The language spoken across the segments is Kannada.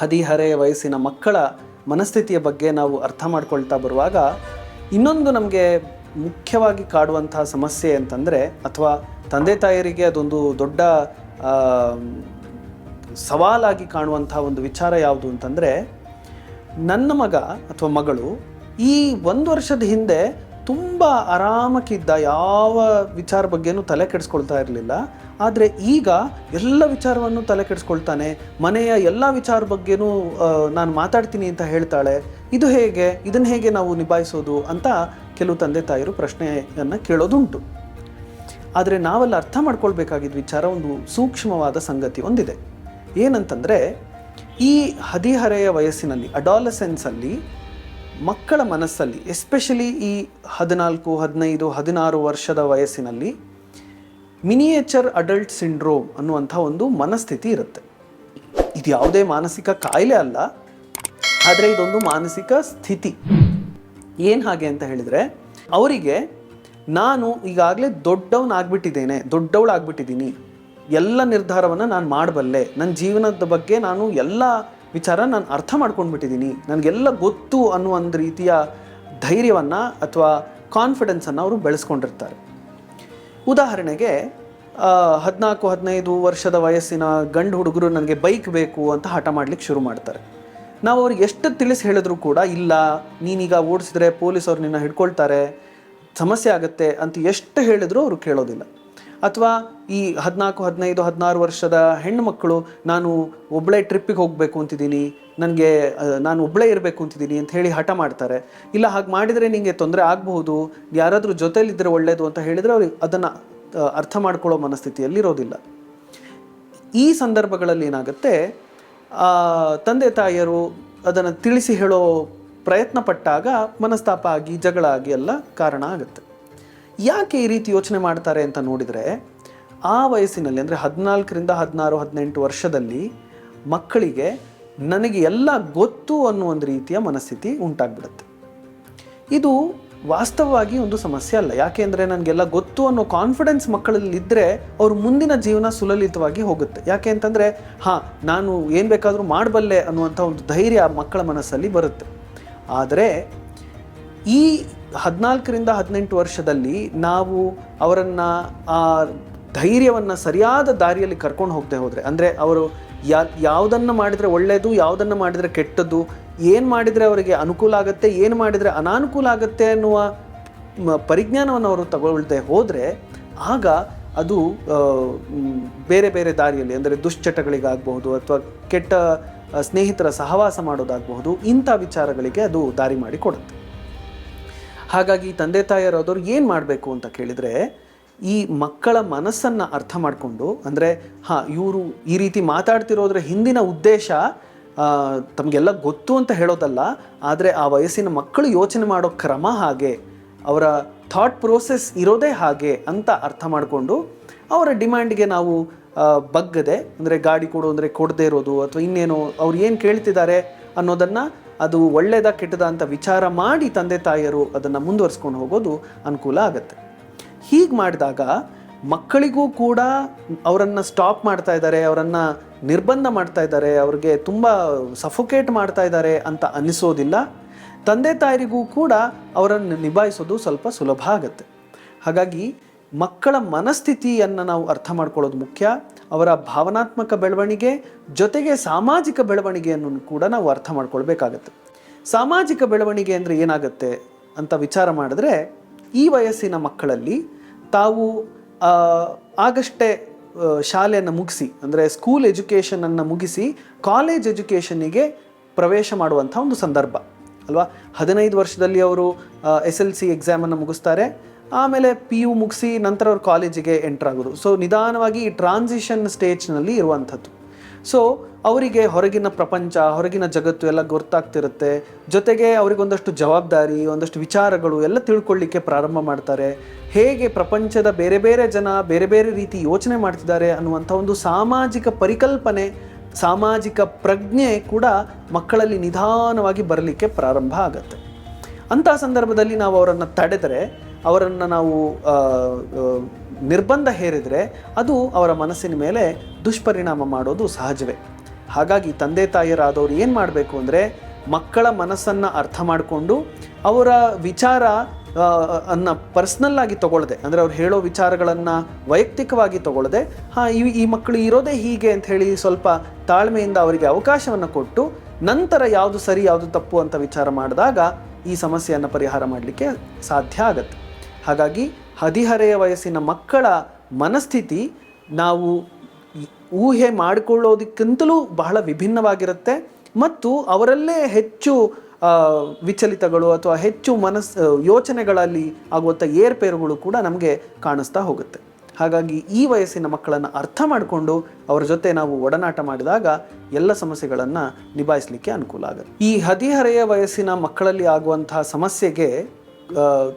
ಹದಿಹರೆಯ ವಯಸ್ಸಿನ ಮಕ್ಕಳ ಮನಸ್ಥಿತಿಯ ಬಗ್ಗೆ ನಾವು ಅರ್ಥ ಮಾಡ್ಕೊಳ್ತಾ ಬರುವಾಗ ಇನ್ನೊಂದು ನಮಗೆ ಮುಖ್ಯವಾಗಿ ಕಾಡುವಂತಹ ಸಮಸ್ಯೆ ಅಂತಂದರೆ, ಅಥವಾ ತಂದೆ ತಾಯರಿಗೆ ಅದೊಂದು ದೊಡ್ಡ ಸವಾಲಾಗಿ ಕಾಣುವಂಥ ಒಂದು ವಿಚಾರ ಯಾವುದು ಅಂತಂದರೆ, ನನ್ನ ಮಗ ಅಥವಾ ಮಗಳು ಈ ಒಂದು ವರ್ಷದ ಹಿಂದೆ ತುಂಬ ಆರಾಮಕ್ಕಿದ್ದ ಯಾವ ವಿಚಾರ ಬಗ್ಗೆನೂ ತಲೆ ಕೆಡಿಸ್ಕೊಳ್ತಾ ಇರಲಿಲ್ಲ. ಆದರೆ ಈಗ ಎಲ್ಲ ವಿಚಾರವನ್ನು ತಲೆ ಕೆಡಿಸ್ಕೊಳ್ತಾನೆ. ಮನೆಯ ಎಲ್ಲ ವಿಚಾರ ಬಗ್ಗೆನೂ ನಾನು ಮಾತಾಡ್ತೀನಿ ಅಂತ ಹೇಳ್ತಾಳೆ. ಇದು ಹೇಗೆ? ಇದನ್ನು ಹೇಗೆ ನಾವು ನಿಭಾಯಿಸೋದು ಅಂತ ಕೆಲವು ತಂದೆ ತಾಯಿರು ಪ್ರಶ್ನೆಯನ್ನು ಕೇಳೋದುಂಟು. ಆದರೆ ನಾವೆಲ್ಲ ಅರ್ಥ ಮಾಡ್ಕೊಳ್ಬೇಕಾಗಿದ್ದ ವಿಚಾರ ಒಂದು ಸೂಕ್ಷ್ಮವಾದ ಸಂಗತಿ ಹೊಂದಿದೆ ಏನಂತಂದರೆ, ಈ ಹದಿಹರೆಯ ವಯಸ್ಸಿನಲ್ಲಿ ಅಡಾಲಸೆನ್ಸಲ್ಲಿ ಮಕ್ಕಳ ಮನಸ್ಸಲ್ಲಿ ಎಸ್ಪೆಷಲಿ ಈ ಹದಿನಾಲ್ಕು, ಹದಿನೈದು, ಹದಿನಾರು ವರ್ಷದ ವಯಸ್ಸಿನಲ್ಲಿ ಮಿನಿಯೇಚರ್ ಅಡಲ್ಟ್ ಸಿಂಡ್ರೋಮ್ ಅನ್ನುವಂಥ ಒಂದು ಮನಸ್ಥಿತಿ ಇರುತ್ತೆ. ಇದು ಯಾವುದೇ ಮಾನಸಿಕ ಕಾಯಿಲೆ ಅಲ್ಲ, ಆದರೆ ಇದೊಂದು ಮಾನಸಿಕ ಸ್ಥಿತಿ. ಏನು ಹಾಗೆ ಅಂತ ಹೇಳಿದರೆ, ಅವರಿಗೆ ನಾನು ಈಗಾಗಲೇ ದೊಡ್ಡವನಾಗ್ಬಿಟ್ಟಿದ್ದೇನೆ, ದೊಡ್ಡವಳಾಗ್ಬಿಟ್ಟಿದ್ದೀನಿ, ಎಲ್ಲ ನಿರ್ಧಾರವನ್ನು ನಾನು ಮಾಡಬಲ್ಲೆ ನನ್ನ ಜೀವನದ ಬಗ್ಗೆ ನಾನು ಎಲ್ಲ ವಿಚಾರ ನಾನು ಅರ್ಥ ಮಾಡ್ಕೊಂಡ್ಬಿಟ್ಟಿದ್ದೀನಿ ನನಗೆಲ್ಲ ಗೊತ್ತು ಅನ್ನೋ ರೀತಿಯ ಧೈರ್ಯವನ್ನು ಅಥವಾ ಕಾನ್ಫಿಡೆನ್ಸನ್ನು ಅವರು ಬೆಳೆಸ್ಕೊಂಡಿರ್ತಾರೆ. ಉದಾಹರಣೆಗೆ ಹದಿನಾಲ್ಕು, ಹದಿನೈದು ವರ್ಷದ ವಯಸ್ಸಿನ ಗಂಡು ಹುಡುಗರು ನನಗೆ ಬೈಕ್ ಬೇಕು ಅಂತ ಹಠ ಮಾಡ್ಲಿಕ್ಕೆ ಶುರು ಮಾಡ್ತಾರೆ. ನಾವು ಅವ್ರಿಗೆ ಎಷ್ಟು ತಿಳಿಸಿ ಹೇಳಿದ್ರು ಕೂಡ, ಇಲ್ಲ, ನೀನೀಗ ಓಡಿಸಿದ್ರೆ ಪೊಲೀಸವ್ರು ನಿನ್ನ ಹಿಡ್ಕೊಳ್ತಾರೆ, ಸಮಸ್ಯೆ ಆಗುತ್ತೆ ಅಂತ ಎಷ್ಟು ಹೇಳಿದರೂ ಅವರು ಕೇಳೋದಿಲ್ಲ. ಅಥವಾ ಈ ಹದಿನಾಲ್ಕು, ಹದಿನೈದು, ಹದಿನಾರು ವರ್ಷದ ಹೆಣ್ಣುಮಕ್ಕಳು ನಾನು ಒಬ್ಬಳೇ ಟ್ರಿಪ್ಪಿಗೆ ಹೋಗಬೇಕು ಅಂತಿದ್ದೀನಿ, ನನಗೆ ನಾನು ಒಬ್ಬಳೇ ಇರಬೇಕು ಅಂತಿದ್ದೀನಿ ಅಂತ ಹೇಳಿ ಹಠ ಮಾಡ್ತಾರೆ. ಇಲ್ಲ, ಹಾಗೆ ಮಾಡಿದರೆ ನಿಮಗೆ ತೊಂದರೆ ಆಗಬಹುದು, ಯಾರಾದರೂ ಜೊತೆಯಲ್ಲಿದ್ದರೆ ಒಳ್ಳೆಯದು ಅಂತ ಹೇಳಿದರೆ ಅವ್ರಿಗೆ ಅದನ್ನು ಅರ್ಥ ಮಾಡ್ಕೊಳ್ಳೋ ಮನಸ್ಥಿತಿಯಲ್ಲಿ ಇರೋದಿಲ್ಲ. ಈ ಸಂದರ್ಭಗಳಲ್ಲಿ ಏನಾಗುತ್ತೆ ತಂದೆ, ತಾಯಿಯರು ಅದನ್ನು ತಿಳಿಸಿ ಹೇಳೋ ಪ್ರಯತ್ನ ಪಟ್ಟಾಗ ಮನಸ್ತಾಪ ಆಗಿ, ಜಗಳ ಆಗಿ ಎಲ್ಲ ಕಾರಣ ಆಗುತ್ತೆ. ಯಾಕೆ ಈ ರೀತಿ ಯೋಚನೆ ಮಾಡ್ತಾರೆ ಅಂತ ನೋಡಿದರೆ ಆ ವಯಸ್ಸಿನಲ್ಲಿ, ಅಂದರೆ ಹದಿನಾಲ್ಕರಿಂದ ಹದಿನಾರು, ಹದಿನೆಂಟು ವರ್ಷದಲ್ಲಿ ಮಕ್ಕಳಿಗೆ ನನಗೆ ಎಲ್ಲ ಗೊತ್ತು ಅನ್ನೋ ಒಂದು ರೀತಿಯ ಮನಸ್ಥಿತಿ ಉಂಟಾಗ್ಬಿಡುತ್ತೆ. ಇದು ವಾಸ್ತವವಾಗಿ ಒಂದು ಸಮಸ್ಯೆ ಅಲ್ಲ. ಯಾಕೆ ಅಂದರೆ ನನಗೆಲ್ಲ ಗೊತ್ತು ಅನ್ನೋ ಕಾನ್ಫಿಡೆನ್ಸ್ ಮಕ್ಕಳಲ್ಲಿ ಇದ್ದರೆ ಅವ್ರ ಮುಂದಿನ ಜೀವನ ಸುಲಲಿತವಾಗಿ ಹೋಗುತ್ತೆ. ಯಾಕೆ ಅಂತಂದರೆ, ಹಾಂ, ನಾನು ಏನು ಬೇಕಾದರೂ ಮಾಡಬಲ್ಲೆ ಅನ್ನುವಂಥ ಒಂದು ಧೈರ್ಯ ಮಕ್ಕಳ ಮನಸ್ಸಲ್ಲಿ ಬರುತ್ತೆ. ಆದರೆ ಈ ಹದಿನಾಲ್ಕರಿಂದ ಹದಿನೆಂಟು ವರ್ಷದಲ್ಲಿ ನಾವು ಅವರನ್ನು ಆ ಧೈರ್ಯವನ್ನು ಸರಿಯಾದ ದಾರಿಯಲ್ಲಿ ಕರ್ಕೊಂಡು ಹೋಗದೆ ಹೋದರೆ, ಅಂದರೆ ಅವರು ಯಾ, ಯಾವುದನ್ನು ಮಾಡಿದರೆ ಒಳ್ಳೆಯದು ಯಾವುದನ್ನು ಮಾಡಿದರೆ ಕೆಟ್ಟದ್ದು, ಏನು ಮಾಡಿದರೆ ಅವರಿಗೆ ಅನುಕೂಲ ಆಗುತ್ತೆ, ಏನು ಮಾಡಿದರೆ ಅನಾನುಕೂಲ ಆಗುತ್ತೆ ಅನ್ನುವ ಪರಿಜ್ಞಾನವನ್ನು ಅವರು ತಗೊಳ್ದೆ ಹೋದರೆ, ಆಗ ಅದು ಬೇರೆ ಬೇರೆ ದಾರಿಯಲ್ಲಿ, ಅಂದರೆ ದುಶ್ಚಟಗಳಿಗಾಗಬಹುದು ಅಥವಾ ಕೆಟ್ಟ ಸ್ನೇಹಿತರ ಸಹವಾಸ ಮಾಡೋದಾಗಬಹುದು, ಇಂಥ ವಿಚಾರಗಳಿಗೆ ಅದು ದಾರಿ ಮಾಡಿ ಕೊಡುತ್ತೆ ಹಾಗಾಗಿ ತಂದೆ ತಾಯಿಯರಾದವ್ರು ಏನು ಮಾಡಬೇಕು ಅಂತ ಕೇಳಿದರೆ, ಈ ಮಕ್ಕಳ ಮನಸ್ಸನ್ನು ಅರ್ಥ ಮಾಡಿಕೊಂಡು, ಅಂದರೆ ಹಾಂ, ಇವರು ಈ ರೀತಿ ಮಾತಾಡ್ತಿರೋದ್ರ ಹಿಂದಿನ ಉದ್ದೇಶ ತಮಗೆಲ್ಲ ಗೊತ್ತು ಅಂತ ಹೇಳೋದಲ್ಲ, ಆದರೆ ಆ ವಯಸ್ಸಿನ ಮಕ್ಕಳು ಯೋಚನೆ ಮಾಡೋ ಕ್ರಮ ಹಾಗೆ, ಅವರ ಥಾಟ್ ಪ್ರೋಸೆಸ್ ಇರೋದೇ ಹಾಗೆ ಅಂತ ಅರ್ಥ ಮಾಡಿಕೊಂಡು, ಅವರ ಡಿಮ್ಯಾಂಡ್ಗೆ ನಾವು ಬಗ್ಗದೆ, ಅಂದರೆ ಗಾಡಿ ಕೊಡು ಅಂದರೆ ಕೊಡದೇ ಇರೋದು, ಅಥವಾ ಇನ್ನೇನೋ ಅವ್ರು ಏನು ಕೇಳ್ತಿದ್ದಾರೆ ಅನ್ನೋದನ್ನು ಅದು ಒಳ್ಳೆಯದ ಕೆಟ್ಟದ ಅಂತ ವಿಚಾರ ಮಾಡಿ ತಂದೆ ತಾಯಿಯರು ಅದನ್ನು ಮುಂದುವರಿಸ್ಕೊಂಡು ಹೋಗೋದು ಅನುಕೂಲ ಆಗುತ್ತೆ. ಹೀಗೆ ಮಾಡಿದಾಗ ಮಕ್ಕಳಿಗೂ ಕೂಡ ಅವರನ್ನು ಸ್ಟಾಪ್ ಮಾಡ್ತಾ ಇದ್ದಾರೆ, ಅವರನ್ನು ನಿರ್ಬಂಧ ಮಾಡ್ತಾ ಇದ್ದಾರೆ, ಅವ್ರಿಗೆ ತುಂಬ ಸಫೋಕೇಟ್ ಮಾಡ್ತಾ ಇದ್ದಾರೆ ಅಂತ ಅನಿಸೋದಿಲ್ಲ ತಂದೆ ತಾಯಿಗೂ ಕೂಡ ಅವರನ್ನು ನಿಭಾಯಿಸೋದು ಸ್ವಲ್ಪ ಸುಲಭ ಆಗುತ್ತೆ. ಹಾಗಾಗಿ ಮಕ್ಕಳ ಮನಸ್ಥಿತಿಯನ್ನು ನಾವು ಅರ್ಥ ಮಾಡ್ಕೊಳ್ಳೋದು ಮುಖ್ಯ. ಅವರ ಭಾವನಾತ್ಮಕ ಬೆಳವಣಿಗೆ ಜೊತೆಗೆ ಸಾಮಾಜಿಕ ಬೆಳವಣಿಗೆಯನ್ನು ಕೂಡ ನಾವು ಅರ್ಥ ಮಾಡ್ಕೊಳ್ಬೇಕಾಗತ್ತೆ. ಸಾಮಾಜಿಕ ಬೆಳವಣಿಗೆ ಅಂದರೆ ಏನಾಗುತ್ತೆ ಅಂತ ವಿಚಾರ ಮಾಡಿದ್ರೆ, ಈ ವಯಸ್ಸಿನ ಮಕ್ಕಳಲ್ಲಿ ತಾವು ಆಗಷ್ಟೇ ಶಾಲೆಯನ್ನು ಮುಗಿಸಿ, ಅಂದರೆ ಸ್ಕೂಲ್ ಎಜುಕೇಷನನ್ನು ಮುಗಿಸಿ ಕಾಲೇಜ್ ಎಜುಕೇಷನಿಗೆ ಪ್ರವೇಶ ಮಾಡುವಂಥ ಒಂದು ಸಂದರ್ಭ. ಅಲ್ವಾ? ಹದಿನೈದು ವರ್ಷದಲ್ಲಿ ಅವರು ಎಸ್ ಎಲ್ ಸಿ ಎಕ್ಸಾಮನ್ನು ಮುಗಿಸ್ತಾರೆ. ಆಮೇಲೆ ಪಿ ಯು ಮುಗಿಸಿ ನಂತರ ಅವ್ರು ಕಾಲೇಜಿಗೆ ಎಂಟರ್ ಆಗೋದು. ಸೊ ನಿಧಾನವಾಗಿ ಈ ಟ್ರಾನ್ಸಿಷನ್ ಸ್ಟೇಜ್ನಲ್ಲಿ ಇರುವಂಥದ್ದು. ಸೊ ಅವರಿಗೆ ಹೊರಗಿನ ಪ್ರಪಂಚ, ಹೊರಗಿನ ಜಗತ್ತು ಎಲ್ಲ ಗೊತ್ತಾಗ್ತಿರುತ್ತೆ. ಜೊತೆಗೆ ಅವರಿಗೊಂದಷ್ಟು ಜವಾಬ್ದಾರಿ, ಒಂದಷ್ಟು ವಿಚಾರಗಳು ಎಲ್ಲ ತಿಳ್ಕೊಳ್ಳಿಕ್ಕೆ ಪ್ರಾರಂಭ ಮಾಡ್ತಾರೆ. ಹೇಗೆ ಪ್ರಪಂಚದ ಬೇರೆ ಬೇರೆ ಜನ ಬೇರೆ ಬೇರೆ ರೀತಿ ಯೋಚನೆ ಮಾಡ್ತಿದ್ದಾರೆ ಅನ್ನುವಂಥ ಒಂದು ಸಾಮಾಜಿಕ ಪರಿಕಲ್ಪನೆ, ಸಾಮಾಜಿಕ ಪ್ರಜ್ಞೆ ಕೂಡ ಮಕ್ಕಳಲ್ಲಿ ನಿಧಾನವಾಗಿ ಬರಲಿಕ್ಕೆ ಪ್ರಾರಂಭ ಆಗುತ್ತೆ. ಅಂಥ ಸಂದರ್ಭದಲ್ಲಿ ನಾವು ಅವರನ್ನು ತಡೆದರೆ ಅವರನ್ನು ನಾವು ನಿರ್ಬಂಧ ಹೇರಿದರೆ ಅದು ಅವರ ಮನಸ್ಸಿನ ಮೇಲೆ ದುಷ್ಪರಿಣಾಮ ಮಾಡೋದು ಸಹಜವೇ. ಹಾಗಾಗಿ ತಂದೆ ತಾಯಿಯರಾದವರು ಏನು ಮಾಡಬೇಕು ಅಂದರೆ ಮಕ್ಕಳ ಮನಸ್ಸನ್ನು ಅರ್ಥ ಮಾಡಿಕೊಂಡು ಅವರ ವಿಚಾರ ಅನ್ನು ಅನ್ನ ಪರ್ಸ್ನಲ್ ಆಗಿ ತಗೊಳ್ಳದೆ ಅಂದರೆ ಅವ್ರು ಹೇಳೋ ವಿಚಾರಗಳನ್ನು ವೈಯಕ್ತಿಕವಾಗಿ ತಗೊಳ್ಳದೆ ಹಾಂ, ಈ ಈ ಮಕ್ಕಳು ಇರೋದೇ ಹೀಗೆ ಅಂತ ಹೇಳಿ ಸ್ವಲ್ಪ ತಾಳ್ಮೆಯಿಂದ ಅವರಿಗೆ ಅವಕಾಶವನ್ನು ಕೊಟ್ಟು ನಂತರ ಯಾವುದು ಸರಿ, ಯಾವುದು ತಪ್ಪು ಅಂತ ವಿಚಾರ ಮಾಡಿದಾಗ ಈ ಸಮಸ್ಯೆಯನ್ನು ಪರಿಹಾರ ಮಾಡಲಿಕ್ಕೆ ಸಾಧ್ಯ ಆಗತ್ತೆ. ಹಾಗಾಗಿ ಹದಿಹರೆಯ ವಯಸ್ಸಿನ ಮಕ್ಕಳ ಮನಸ್ಥಿತಿ ನಾವು ಊಹೆ ಮಾಡಿಕೊಳ್ಳೋದಕ್ಕಿಂತಲೂ ಬಹಳ ವಿಭಿನ್ನವಾಗಿರುತ್ತೆ ಮತ್ತು ಅವರಲ್ಲೇ ಹೆಚ್ಚು ವಿಚಲಿತಗಳು ಅಥವಾ ಹೆಚ್ಚು ಮನಸ್ ಯೋಚನೆಗಳಲ್ಲಿ ಆಗುವಂಥ ಏರ್ಪೇರುಗಳು ಕೂಡ ನಮಗೆ ಕಾಣಿಸ್ತಾ ಹೋಗುತ್ತೆ. ಹಾಗಾಗಿ ಈ ವಯಸ್ಸಿನ ಮಕ್ಕಳನ್ನು ಅರ್ಥ ಮಾಡಿಕೊಂಡು ಅವರ ಜೊತೆ ನಾವು ಒಡನಾಟ ಮಾಡಿದಾಗ ಎಲ್ಲ ಸಮಸ್ಯೆಗಳನ್ನು ನಿಭಾಯಿಸಲಿಕ್ಕೆ ಅನುಕೂಲ ಆಗುತ್ತೆ. ಈ ಹದಿಹರೆಯ ವಯಸ್ಸಿನ ಮಕ್ಕಳಲ್ಲಿ ಆಗುವಂತಹ ಸಮಸ್ಯೆಗೆ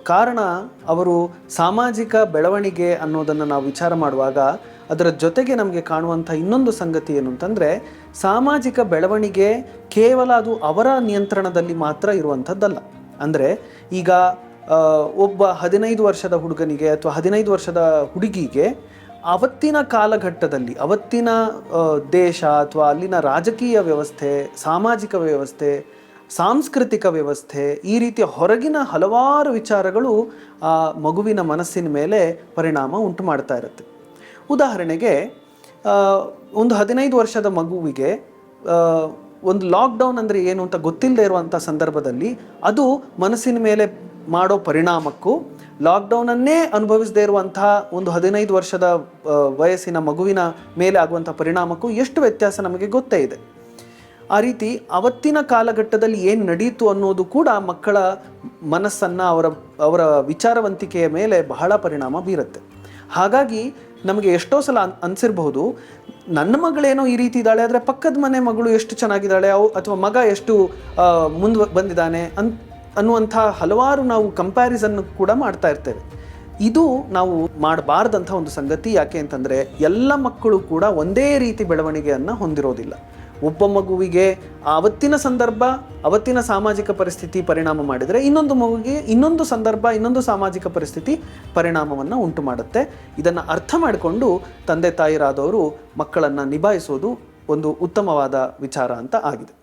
ಕಾರಣ ಅವರು ಸಾಮಾಜಿಕ ಬೆಳವಣಿಗೆ ಅನ್ನೋದನ್ನು ನಾವು ವಿಚಾರ ಮಾಡುವಾಗ ಅದರ ಜೊತೆಗೆ ನಮಗೆ ಕಾಣುವಂಥ ಇನ್ನೊಂದು ಸಂಗತಿ ಏನು ಅಂತಂದರೆ ಸಾಮಾಜಿಕ ಬೆಳವಣಿಗೆ ಕೇವಲ ಅದು ಅವರ ನಿಯಂತ್ರಣದಲ್ಲಿ ಮಾತ್ರ ಇರುವಂಥದ್ದಲ್ಲ. ಅಂದರೆ ಈಗ ಒಬ್ಬ ಹದಿನೈದು ವರ್ಷದ ಹುಡುಗನಿಗೆ ಅಥವಾ ಹದಿನೈದು ವರ್ಷದ ಹುಡುಗಿಗೆ ಅವತ್ತಿನ ಕಾಲಘಟ್ಟದಲ್ಲಿ, ಅವತ್ತಿನ ದೇಶ ಅಥವಾ ಅಲ್ಲಿನ ರಾಜಕೀಯ ವ್ಯವಸ್ಥೆ, ಸಾಮಾಜಿಕ ವ್ಯವಸ್ಥೆ ಸಾಂಸ್ಕೃತಿಕ ವ್ಯವಸ್ಥೆ, ಈ ರೀತಿಯ ಹೊರಗಿನ ಹಲವಾರು ವಿಚಾರಗಳು ಆ ಮಗುವಿನ ಮನಸ್ಸಿನ ಮೇಲೆ ಪರಿಣಾಮ ಉಂಟು ಮಾಡ್ತಾ ಇರುತ್ತೆ. ಉದಾಹರಣೆಗೆ ಒಂದು ಹದಿನೈದು ವರ್ಷದ ಮಗುವಿಗೆ ಒಂದು ಲಾಕ್ಡೌನ್ ಅಂದರೆ ಏನು ಅಂತ ಗೊತ್ತಿಲ್ಲದೆ ಇರುವಂಥ ಸಂದರ್ಭದಲ್ಲಿ ಅದು ಮನಸ್ಸಿನ ಮೇಲೆ ಮಾಡೋ ಪರಿಣಾಮಕ್ಕೂ ಲಾಕ್ಡೌನನ್ನೇ ಅನುಭವಿಸದೇ ಇರುವಂಥ ಒಂದು ಹದಿನೈದು ವರ್ಷದ ವಯಸ್ಸಿನ ಮಗುವಿನ ಮೇಲೆ ಆಗುವಂಥ ಪರಿಣಾಮಕ್ಕೂ ಎಷ್ಟು ವ್ಯತ್ಯಾಸ ನಮಗೆ ಗೊತ್ತೇ ಇದೆ. ಆ ರೀತಿ ಅವತ್ತಿನ ಕಾಲಘಟ್ಟದಲ್ಲಿ ಏನು ನಡೀತು ಅನ್ನೋದು ಕೂಡ ಮಕ್ಕಳ ಮನಸ್ಸನ್ನು ಅವರ ಅವರ ವಿಚಾರವಂತಿಕೆಯ ಮೇಲೆ ಬಹಳ ಪರಿಣಾಮ ಬೀರುತ್ತೆ. ಹಾಗಾಗಿ ನಮಗೆ ಎಷ್ಟೋ ಸಲ ಅನ್, ಅನ್ಸಿರಬಹುದು, ನನ್ನ ಮಗಳೇನೋ ಈ ರೀತಿ ಇದ್ದಾಳೆ, ಆದರೆ ಪಕ್ಕದ ಮನೆ ಮಗಳು ಎಷ್ಟು ಚೆನ್ನಾಗಿದ್ದಾಳೆ, ಅವು ಅಥವಾ ಮಗ ಎಷ್ಟು ಮುಂದೆ ಬಂದಿದ್ದಾನೆ ಅನ್, ಅನ್ನುವಂಥ ಹಲವಾರು ನಾವು ಕಂಪ್ಯಾರಿಸನ್ ಕೂಡ ಮಾಡ್ತಾ ಇರ್ತೇವೆ. ಇದು ನಾವು ಮಾಡಬಾರ್ದಂಥ ಒಂದು ಸಂಗತಿ ಯಾಕೆ ಅಂತಂದರೆ, ಎಲ್ಲ ಮಕ್ಕಳು ಕೂಡ ಒಂದೇ ರೀತಿ ಬೆಳವಣಿಗೆಯನ್ನು ಹೊಂದಿರೋದಿಲ್ಲ. ಒಬ್ಬ ಮಗುವಿಗೆ ಅವತ್ತಿನ ಸಂದರ್ಭ ಅವತ್ತಿನ ಸಾಮಾಜಿಕ ಪರಿಸ್ಥಿತಿ ಪರಿಣಾಮ ಮಾಡಿದರೆ ಇನ್ನೊಂದು ಮಗುವಿಗೆ ಇನ್ನೊಂದು ಸಂದರ್ಭ, ಇನ್ನೊಂದು ಸಾಮಾಜಿಕ ಪರಿಸ್ಥಿತಿ ಪರಿಣಾಮವನ್ನು ಉಂಟು ಮಾಡುತ್ತೆ. ಇದನ್ನು ಅರ್ಥ ಮಾಡಿಕೊಂಡು ತಂದೆ ತಾಯಿರಾದವರು ಮಕ್ಕಳನ್ನು ನಿಭಾಯಿಸೋದು ಒಂದು ಉತ್ತಮವಾದ ವಿಚಾರ ಅಂತ ಆಗಿದೆ.